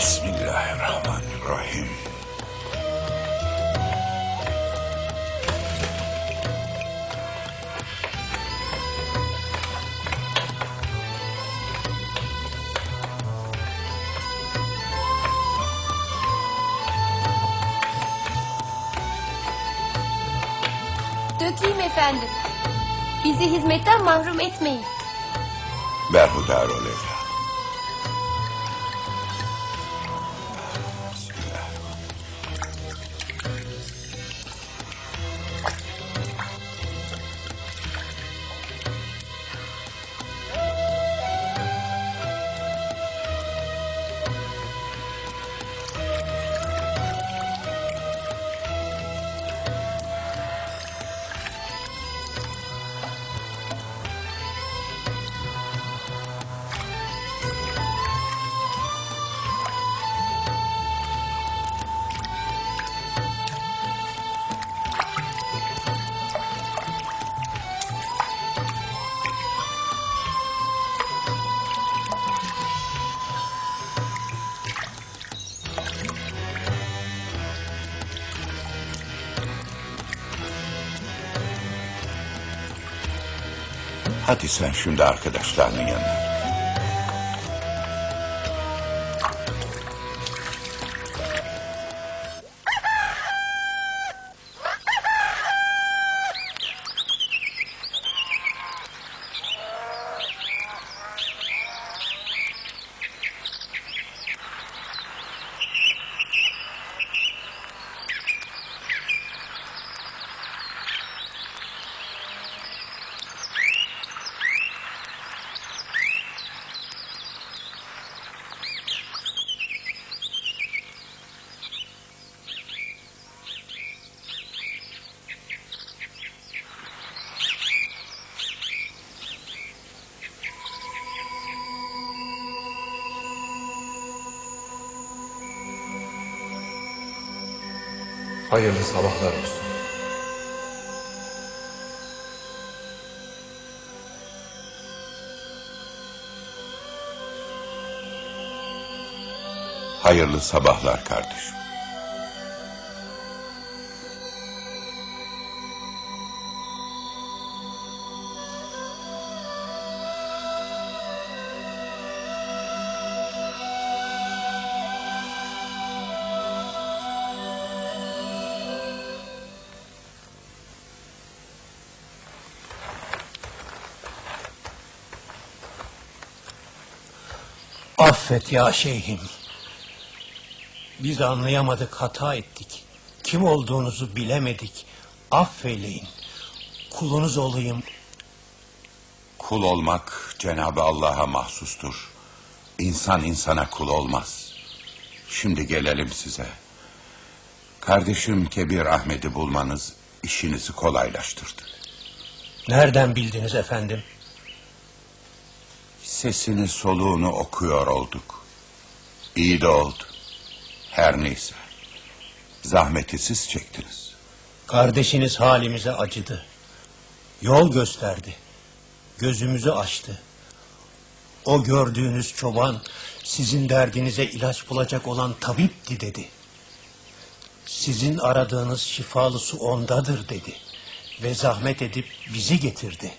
Bismillahirrahmanirrahim. Dökeyim efendim. Bizi hizmetten mahrum etmeyin. Berhudar ol. Hadi sen şimdi arkadaşlarının yanına. Hayırlı sabahlar olsun. Hayırlı sabahlar kardeşim. Affet ya şeyhim. Biz anlayamadık, hata ettik. Kim olduğunuzu bilemedik. Affeyleyin. Kulunuz olayım. Kul olmak Cenab-ı Allah'a mahsustur. İnsan insana kul olmaz. Şimdi gelelim size. Kardeşim Kebir Ahmet'i bulmanız işinizi kolaylaştırdı. Nereden bildiniz efendim? Sesini soluğunu okuyor olduk. İyi de oldu. Her neyse. Zahmeti siz çektiniz. Kardeşiniz halimize acıdı. Yol gösterdi. Gözümüzü açtı. O gördüğünüz çoban sizin derdinize ilaç bulacak olan tabipti dedi. Sizin aradığınız şifalı su ondadır dedi. Ve zahmet edip bizi getirdi.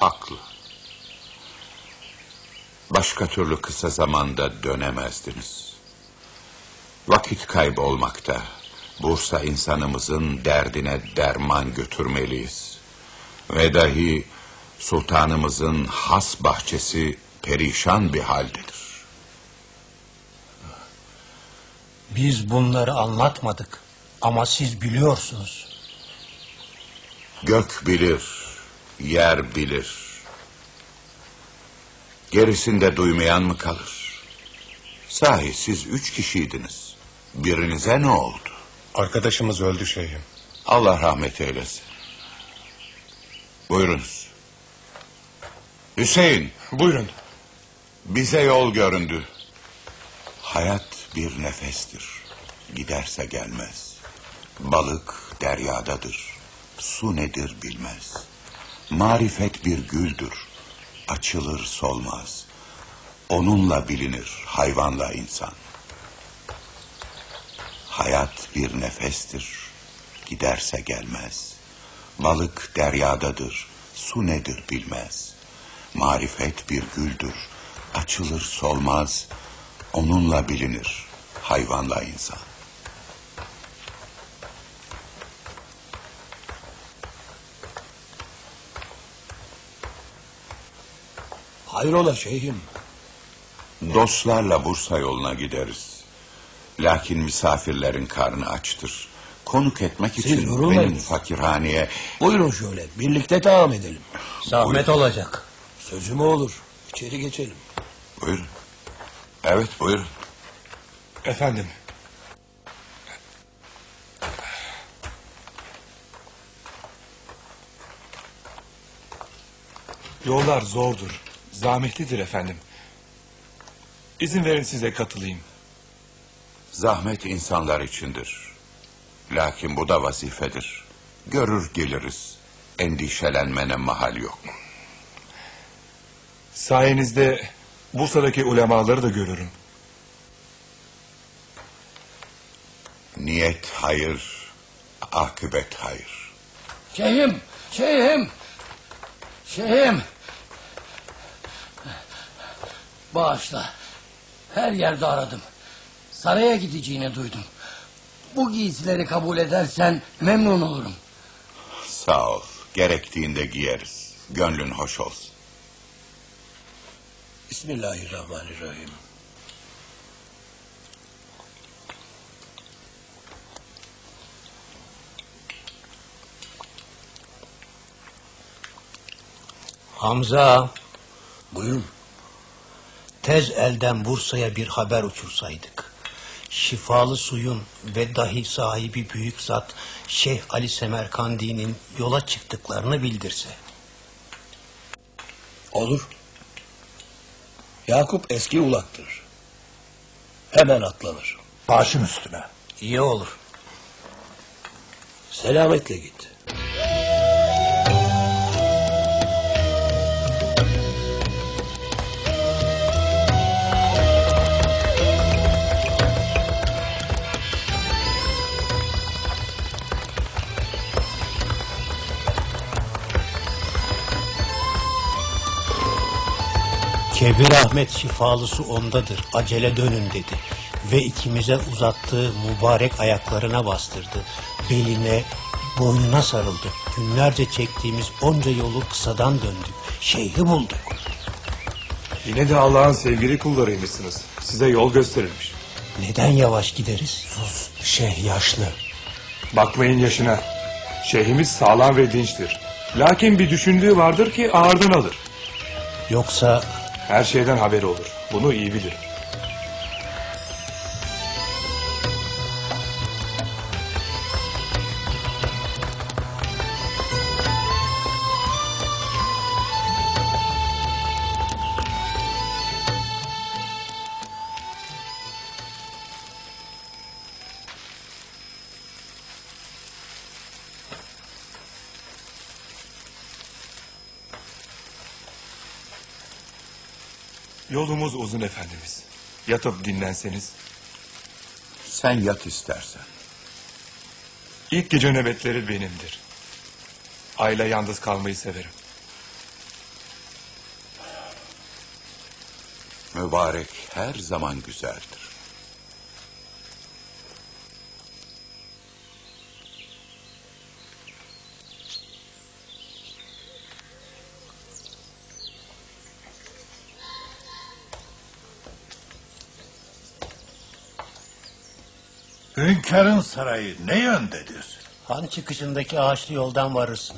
Haklı. Başka türlü kısa zamanda dönemezdiniz. Vakit kaybolmakta. Bursa insanımızın derdine derman götürmeliyiz. Ve dahi sultanımızın has bahçesi perişan bir haldedir. Biz bunları anlatmadık ama siz biliyorsunuz. Gök bilir, yer bilir. Gerisinde duymayan mı kalır? Sahi siz üç kişiydiniz. Birinize ne oldu? Arkadaşımız öldü şeyhim. Allah rahmet eylesin. Buyurunuz. Hüseyin, Buyurun. bize yol göründü. Hayat bir nefestir. Giderse gelmez. Balık deryadadır. Su nedir bilmez. Marifet bir güldür. Açılır solmaz. Onunla bilinir hayvanla insan. Hayat bir nefestir. Giderse gelmez. Balık deryadadır. Su nedir bilmez. Marifet bir güldür. Açılır solmaz. Onunla bilinir hayvanla insan. Hayrola şeyhim? Dostlarla Bursa yoluna gideriz. Lakin misafirlerin karnı açtır. Konuk etmek Siz için yorulmayın. benim fakirhaneye... Buyurun şöyle birlikte devam edelim. Zahmet olacak. Sözüm olur. İçeri geçelim. Buyurun. Evet buyurun. Efendim. Yollar zordur. Zahmetlidir efendim. İzin verin size katılayım. Zahmet insanlar içindir. Lakin bu da vazifedir. Görür geliriz. Endişelenmene mahal yok. Sayenizde Bursa'daki ulemaları da görürüm. Niyet hayır, akıbet hayır. Şeyhim, şeyhim. Şeyhim. Bağışla. Her yerde aradım. Saraya gideceğini duydum. Bu giysileri kabul edersen memnun olurum. Sağ ol. Gerektiğinde giyeriz. Gönlün hoş olsun. Bismillahirrahmanirrahim. Hamza, Buyurun. Tez elden Bursa'ya bir haber uçursaydık. Şifalı suyun ve dahi sahibi büyük zat Şeyh Ali Semerkandi'nin yola çıktıklarını bildirse. Olur. Yakup eski ulaktır. Hemen atlanır. Başım üstüne. İyi olur. Selametle git. Kebir Ahmet şifalı su ondadır. Acele dönün dedi. Ve ikimize uzattığı mübarek ayaklarına bastırdı. Beline, boynuna sarıldı. Günlerce çektiğimiz onca yolu kısadan döndük. Şeyhi bulduk. Yine de Allah'ın sevgili kullarıymışsınız. Size yol gösterilmiş. Neden yavaş gideriz? Sus, şeyh yaşlı. Bakmayın yaşına. Şeyhimiz sağlam ve dinçtir. Lakin bir düşündüğü vardır ki ağırdan alır. Yoksa Her şeyden haberi olur. Bunu iyi bilir. Yolumuz uzun efendimiz. Yatıp dinlenseniz. Sen yat istersen. İlk gece nöbetleri benimdir. Aile yalnız kalmayı severim. Mübarek her zaman güzeldir. Hünkârın sarayı ne yöndedir? han çıkışındaki ağaçlı yoldan varırsın.